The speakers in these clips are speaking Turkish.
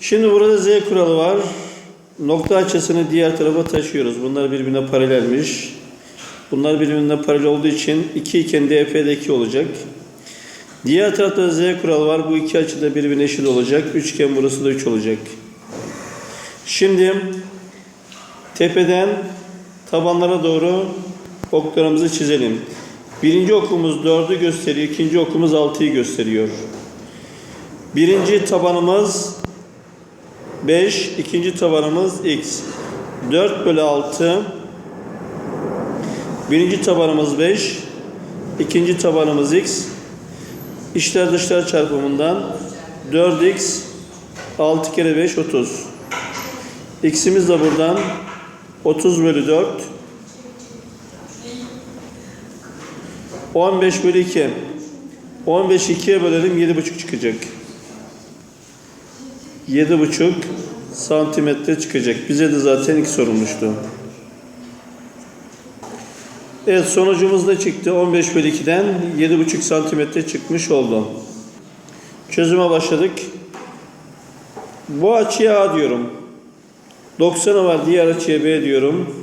Şimdi burada Z kuralı var. Nokta açısını diğer tarafa taşıyoruz. Bunlar birbirine paralelmiş. Bunlar birbirine paralel olduğu için 2 iken DF'de 2 olacak. Diğer tarafta Z kuralı var. Bu iki açı da birbirine eşit olacak. Üçgen burası da 3 olacak. Şimdi tepeden tabanlara doğru oklarımızı çizelim. Birinci okumuz 4'ü gösteriyor. ikinci okumuz 6'yı gösteriyor. Birinci tabanımız 5, ikinci tabanımız x. 4 bölü 6. Birinci tabanımız 5, ikinci tabanımız x. İşler dışlar çarpımından 4x 6 kere 5 30. X'imiz de buradan 30 bölü 4. 15 bölü 2. 15 2'ye bölelim 7,5 çıkacak. 7,5 santimetre çıkacak. Bize de zaten ilk sorulmuştu. Evet sonucumuz da çıktı. 15 bölü 2'den 7,5 santimetre çıkmış oldu. Çözüme başladık. Bu açıya A diyorum. 90'ı var diğer açıya B diyorum.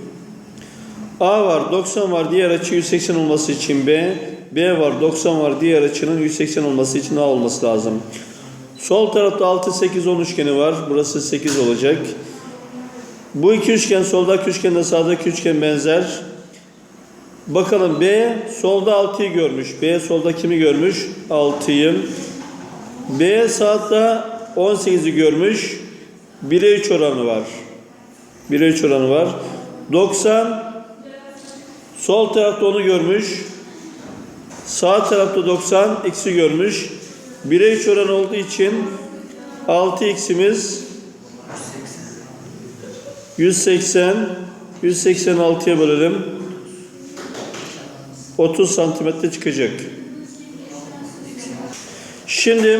A var 90 var diğer açı 180 olması için B. B var 90 var diğer açının 180 olması için A olması lazım. Sol tarafta 6 8 10 üçgeni var. Burası 8 olacak. Bu iki üçgen soldaki üçgenle sağdaki üçgen benzer. Bakalım B solda 6'yı görmüş. B solda kimi görmüş? 6'yı. B sağda 18'i görmüş. 1'e 3 oranı var. 1'e 3 oranı var. 90 sol tarafta onu görmüş. Sağ tarafta 90 x'i görmüş. 1'e 3 oran olduğu için 6x'imiz 180 186'ya bölelim. 30 santimetre çıkacak. Şimdi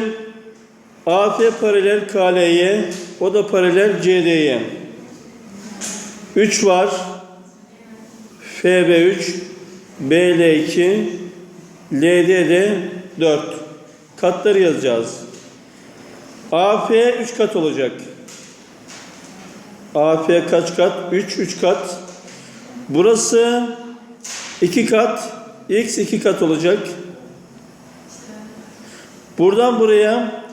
AF paralel KL'ye, o da paralel CD'ye. 3 var. FB3, BL2, LD'de 4. Katları yazacağız. AF 3 kat olacak. AF kaç kat? 3, 3 kat. Burası 2 kat. X 2 kat olacak. Buradan buraya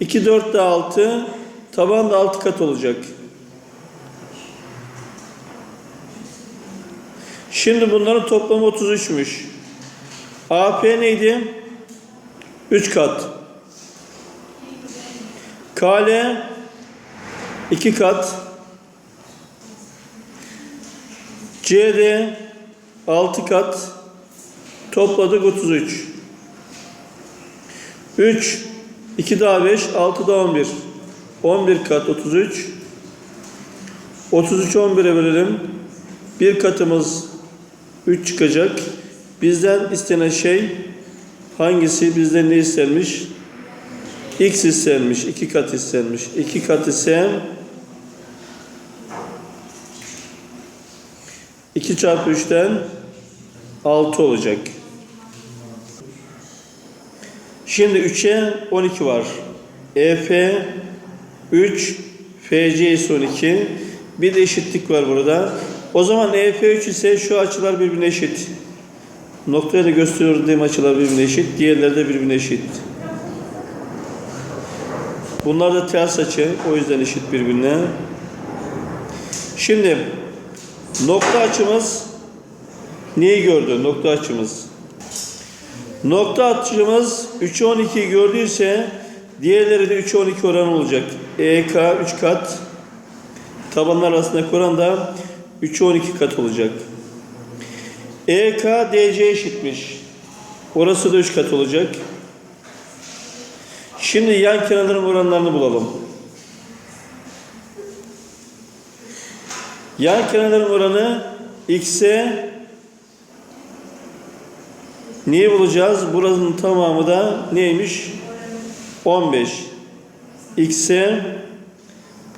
2, 4 de 6. Taban da 6 kat olacak. Şimdi bunların toplamı 33'müş. AP neydi? 3 kat. KL 2 kat. CD 6 kat. Topladık 33. 3 2 daha 5 6 daha 11. 11 kat 33. 33 11'e bölelim. Bir katımız 3 çıkacak. Bizden istenen şey hangisi? Bizden ne istenmiş? X istenmiş. 2 kat istenmiş. 2 kat ise 2 çarpı 3'ten 6 olacak. Şimdi 3'e 12 var. EF 3 FC ise 12. Bir de eşitlik var burada. O zaman EF3 ise şu açılar birbirine eşit. Noktaya da gösterdiğim açılar birbirine eşit. Diğerleri de birbirine eşit. Bunlar da ters açı. O yüzden eşit birbirine. Şimdi nokta açımız neyi gördü? Nokta açımız. Nokta açımız 3'e 12 gördüyse diğerleri de 3'e 12 oran olacak. EK 3 kat tabanlar arasındaki oran da 3'e 12 kat olacak. EK DC eşitmiş. Orası da 3 kat olacak. Şimdi yan kenarların oranlarını bulalım. Yan kenarların oranı x'e Neyi bulacağız? Buranın tamamı da neymiş? 15. X'e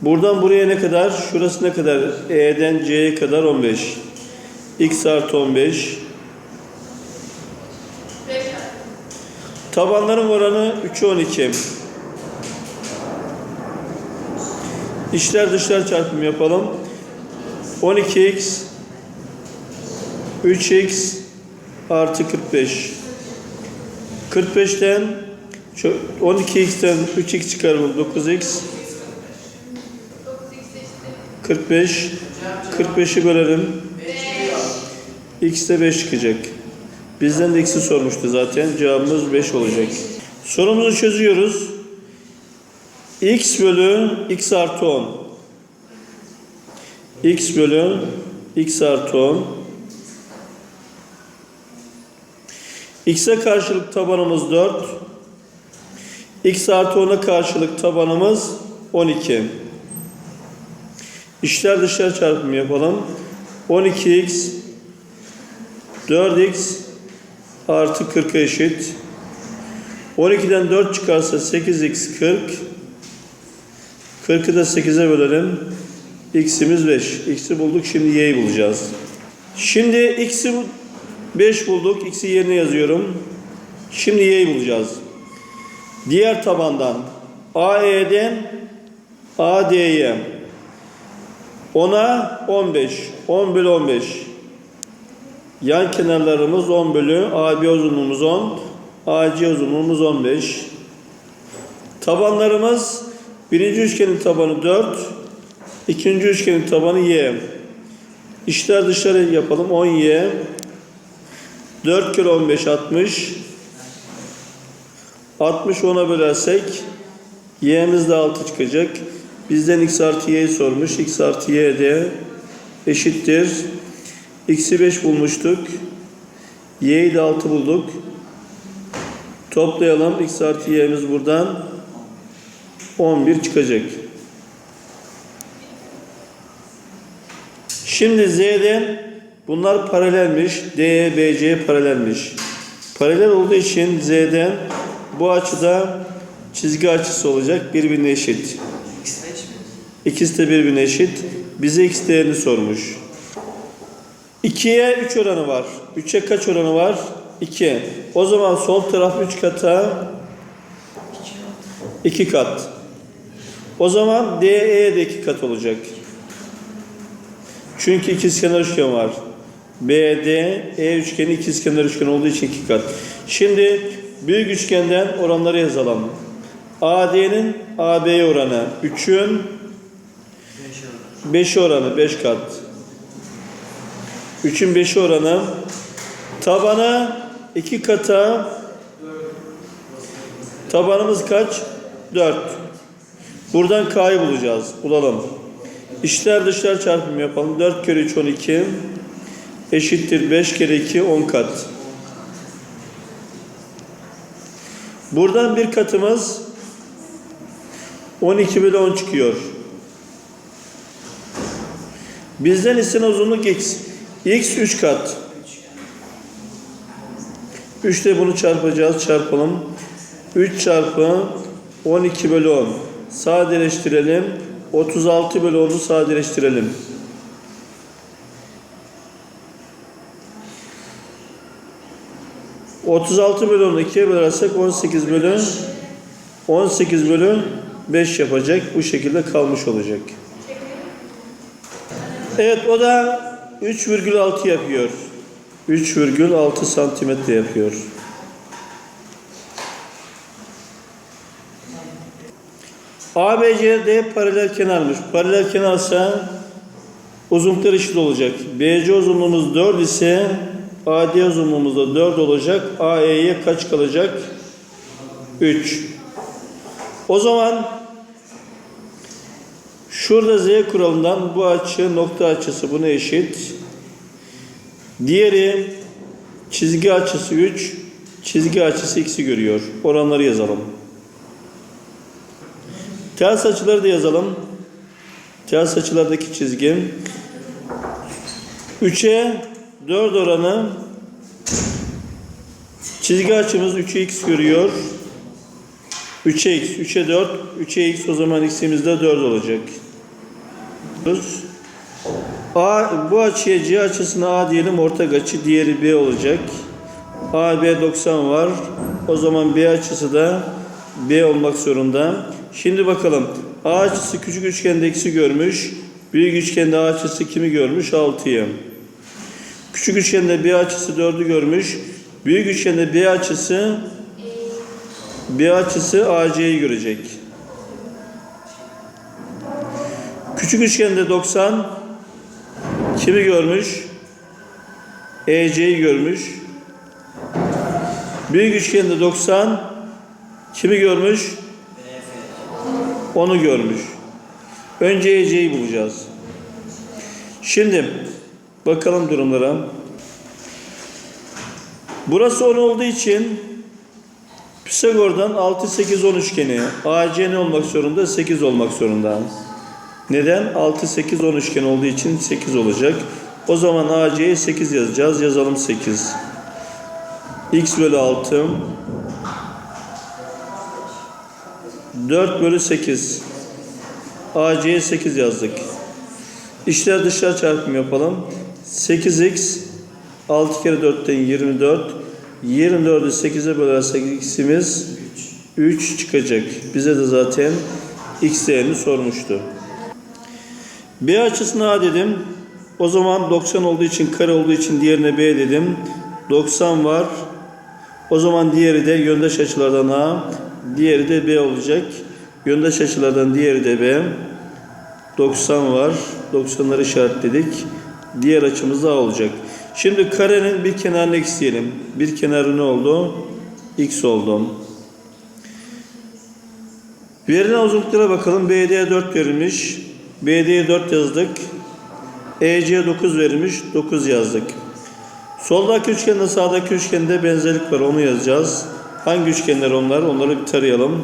buradan buraya ne kadar? Şurası ne kadar? E'den C'ye kadar 15. X artı 15. Tabanların oranı 3'e 12. İçler dışlar çarpımı yapalım. 12x 3x artı 45. 45'ten şu 12x'ten 3x çıkaralım 9x 45 45'i bölelim. X'te 5 çıkacak. Bizden de x'i sormuştu zaten. Cevabımız 5 olacak. Sorumuzu çözüyoruz. x bölü x artı 10. x bölü x artı 10. x'e karşılık tabanımız 4. x artı 10'a karşılık tabanımız 12. İşler dışlar çarpımı yapalım. 12x 4x artı 40'a eşit. 12'den 4 çıkarsa 8x 40. 40'ı da 8'e bölelim. x'imiz 5. x'i bulduk. Şimdi y'yi bulacağız. Şimdi x'i 5 bulduk. x'i yerine yazıyorum. Şimdi y'yi bulacağız. Diğer tabandan AE'den AD'ye 10'a 15. 10 bölü 15. Yan kenarlarımız 10 bölü AB uzunluğumuz 10. AC uzunluğumuz 15. Tabanlarımız birinci üçgenin tabanı 4. ikinci üçgenin tabanı Y. İşler dışarı yapalım. 10Y. 4 kere 15 60. 60 10'a bölersek y'miz de 6 çıkacak. Bizden x artı y'yi sormuş. x artı y de eşittir. X'i 5 bulmuştuk. y'yi de 6 bulduk. Toplayalım. x artı y'miz buradan 11 çıkacak. Şimdi z'den bunlar paralelmiş. D'ye BC'ye paralelmiş. Paralel olduğu için z'den bu açıda çizgi açısı olacak. Birbirine eşit. İkisi de birbirine eşit. Bize x değerini sormuş. 2'ye 3 oranı var. 3'e kaç oranı var? 2. O zaman sol taraf 3 kata 2 kat. O zaman DE de 2 kat olacak. Çünkü ikizkenar üçgen var. BD, E üçgeni ikizkenar üçgen olduğu için 2 kat. Şimdi büyük üçgenden oranları yazalım. AD'nin AB'ye oranı 3'ün 5 oranı 5 kat. 3'ün 5'i oranı tabanı 2 kata tabanımız kaç? 4. Buradan K'yı bulacağız. Bulalım. İşler dışlar çarpımı yapalım. 4 kere 3 12 eşittir 5 kere 2 10 kat. Buradan bir katımız 12 bölü 10 çıkıyor. Bizden istenen uzunluk x. x 3 kat. 3 ile bunu çarpacağız. Çarpalım. 3 çarpı 12 bölü 10. Sadeleştirelim. 36 bölü 10'u sadeleştirelim. ...36 bölü 10'u 2'ye bölersek 18 bölü 18 bölü 5 yapacak. Bu şekilde kalmış olacak. Evet o da 3,6 yapıyor. 3,6 santimetre yapıyor. ABCD paralel kenarmış. Paralel kenarsa uzunluklar eşit olacak. BC uzunluğumuz 4 ise AD uzunluğumuz da 4 olacak. AE'ye kaç kalacak? 3. O zaman şurada Z kuralından bu açı nokta açısı buna eşit. Diğeri çizgi açısı 3, çizgi açısı x'i görüyor. Oranları yazalım. Ters açıları da yazalım. Ters açılardaki çizgi 3'e 4 oranı çizgi açımız 3'e x görüyor. 3'e x, 3'e 4, 3'e x o zaman x'imiz de 4 olacak. A, bu açıya C açısına A diyelim ortak açı, diğeri B olacak. AB 90 var. O zaman B açısı da B olmak zorunda. Şimdi bakalım. A açısı küçük üçgende eksi görmüş. Büyük üçgende A açısı kimi görmüş? 6'yı. Küçük üçgende B açısı 4'ü görmüş. Büyük üçgende B açısı B açısı AC'yi görecek. Küçük üçgende 90 kimi görmüş? EC'yi görmüş. Büyük üçgende 90 kimi görmüş? Onu görmüş. Önce EC'yi bulacağız. Şimdi bakalım durumlara. Burası 10 olduğu için Pisagor'dan 6, 8, 10 üçgeni AC ne olmak zorunda? 8 olmak zorunda. Neden? 6, 8, 10 üçgen olduğu için 8 olacak. O zaman AC'ye 8 yazacağız. Yazalım 8. X bölü 6 4 bölü 8 AC'ye 8 yazdık. İşler dışlar çarpımı yapalım. 8x 6 kere 4'ten 24 24'ü 8'e bölersek x'imiz 3 çıkacak. Bize de zaten x değerini sormuştu. B açısına A dedim. O zaman 90 olduğu için kare olduğu için diğerine B dedim. 90 var. O zaman diğeri de yöndeş açılardan A, diğeri de B olacak. Yöndeş açılardan diğeri de B. 90 var. 90'ları işaretledik. Diğer açımız A olacak. Şimdi karenin bir kenarını x. Bir kenarı ne oldu? X oldu. Verilen uzunluklara bakalım. BD 4 verilmiş. BD'ye 4 yazdık. EC 9 verilmiş. 9 yazdık. Soldaki üçgende sağdaki üçgende benzerlik var. Onu yazacağız. Hangi üçgenler onlar? Onları bir tarayalım.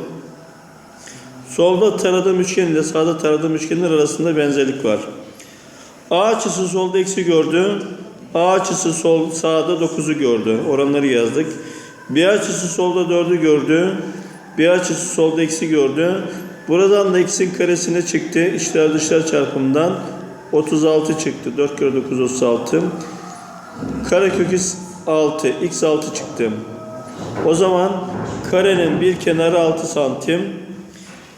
Solda taradığım üçgen ile sağda taradığım üçgenler arasında benzerlik var. A açısı solda eksi gördü. A açısı sol sağda 9'u gördü. Oranları yazdık. B açısı solda 4'ü gördü. B açısı solda eksi gördü. Buradan da x'in karesine çıktı. İçler dışlar çarpımından 36 çıktı. 4 kere 9 36. Karekök 6, x 6 çıktı. O zaman karenin bir kenarı 6 santim.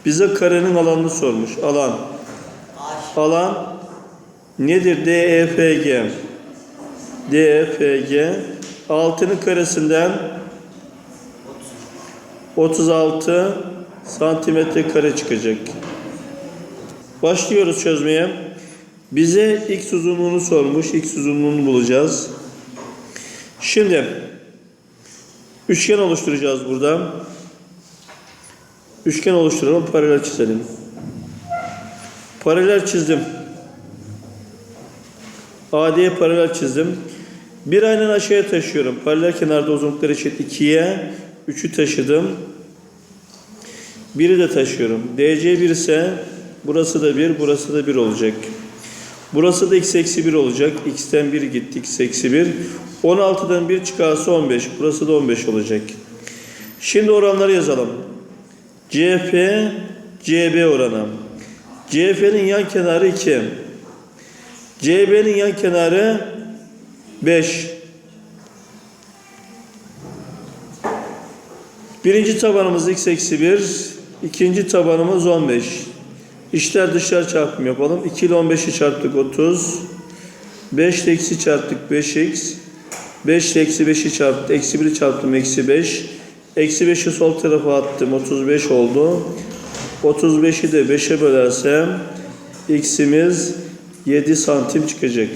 Bize karenin alanını sormuş. Alan. Alan nedir? DEFG. DEFG 6'nın karesinden 36 santimetre kare çıkacak. Başlıyoruz çözmeye. Bize x uzunluğunu sormuş. X uzunluğunu bulacağız. Şimdi üçgen oluşturacağız burada. Üçgen oluşturalım. Paralel çizelim. Paralel çizdim. AD'ye paralel çizdim. Bir aynen aşağıya taşıyorum. Paralel kenarda uzunlukları eşit 2'ye 3'ü taşıdım. Biri de taşıyorum. DC 1 ise burası da 1, burası da 1 olacak. Burası da x eksi 1 olacak. x'ten 1 gitti. x eksi 1. 16'dan 1 çıkarsa 15. Burası da 15 olacak. Şimdi oranları yazalım. CF, CB oranı. CF'nin yan kenarı 2. CB'nin yan kenarı 5. Birinci tabanımız x eksi 1. ikinci tabanımız 15. İşler dışarı çarpım yapalım. 2 ile 15'i çarptık 30. 5 ile x'i çarptık 5x. 5 ile eksi 5'i çarptık. Eksi 1'i çarptım eksi 5. Eksi 5'i sol tarafa attım. 35 oldu. 35'i de 5'e bölersem x'imiz 7 santim çıkacak.